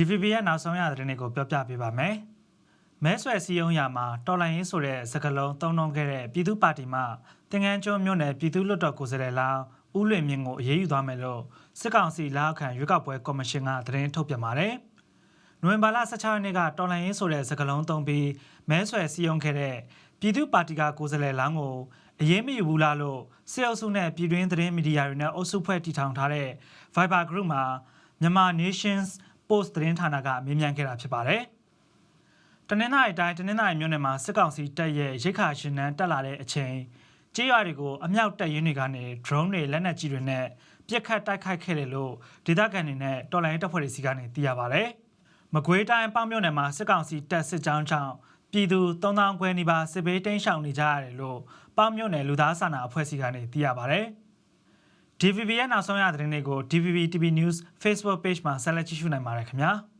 DVB ရဲ့နောက်ဆုံးရသတင်းတွေကိုပြောပြပေးပါမယ်။မဲဆွယ်စည်းရုံးရာမှာတော်လိုင်းရင်ဆိုတဲ့စကားလုံးသုံးနှုန်းခဲ့တဲ့ပြည်သူ့ပါတီမှတင်ငန်းကျွန်းမြို့နယ်ပြည်သူ့လွှတ်တော်ကိုယ်စားလှယ်လောင်းဦးလွင်မြင့်ကိုအရေးယူသွားမယ်လို့စစ်ကောင်စီလက်အောက်ခံရွေးကောက်ပွဲကော်မရှင်ကသတင်းထုတ်ပြန်ပါတယ်။နိုဝင်ဘာလ16ရက်နေ့ကတော်လိုင်းရင်ဆိုတဲ့စကားလုံးသုံးပြီးမဲဆွယ်စည်းရုံးခဲ့တဲ့ပြည်သူ့ပါတီကကိုယ်စားလှယ်လောင်းကိုအရေးမယူဘူးလားလို့စစ်အုပ်စုနဲ့ပြည်တွင်းသတင်းမီဒီယာတွေနဲ့အုပ်စုဖွဲ့တည်ထောင်ထားတဲ့ Viber Group မှာမြန်မာ Nations Post သတင်းဌာနကမေးမြန်းခဲ့တာဖြစ်ပါတယ်။တနင်္လာရီတိုင်းတနင်္လာရီမြို့နယ်မှာစစ်ကောင်စီတပ်ရဲ့ရိတ်ခါရှင်နန်းတက်လာတဲ့အချိန်ကြေးရွာတွေကိုအမြောက်တပ်ရင်းတွေကနေ drone တွေလက်နက်ကြီးတွေနဲ့ပြစ်ခတ်တိုက်ခိုက်ခဲ့တယ်လို့ဒေသခံတွေနဲ့တော်လိုင်းတပ်ဖွဲ့တွေစီကနေသိရပါတယ်။မကွေးတိုင်းပေါင်းမြို့နယ်မှာစစ်ကောင်စီတပ်စစ်ကြောင်းကြောင့်ပြည်သူ3000ခွဲနီးပါးစစ်ဘေးတိမ်းရှောင်နေကြရတယ်လို့ပေါင်းမြို့နယ်လူသားစာနာအဖွဲ့စီကနေသိရပါတယ်။ DVB ရဲ့နောက်ဆုံးရသတင်းတွေကို DVB TV News Facebook Page မှာဆက်လက်ကြည့်ရှုနိုင်ပါတယ်ခင်ဗျာ။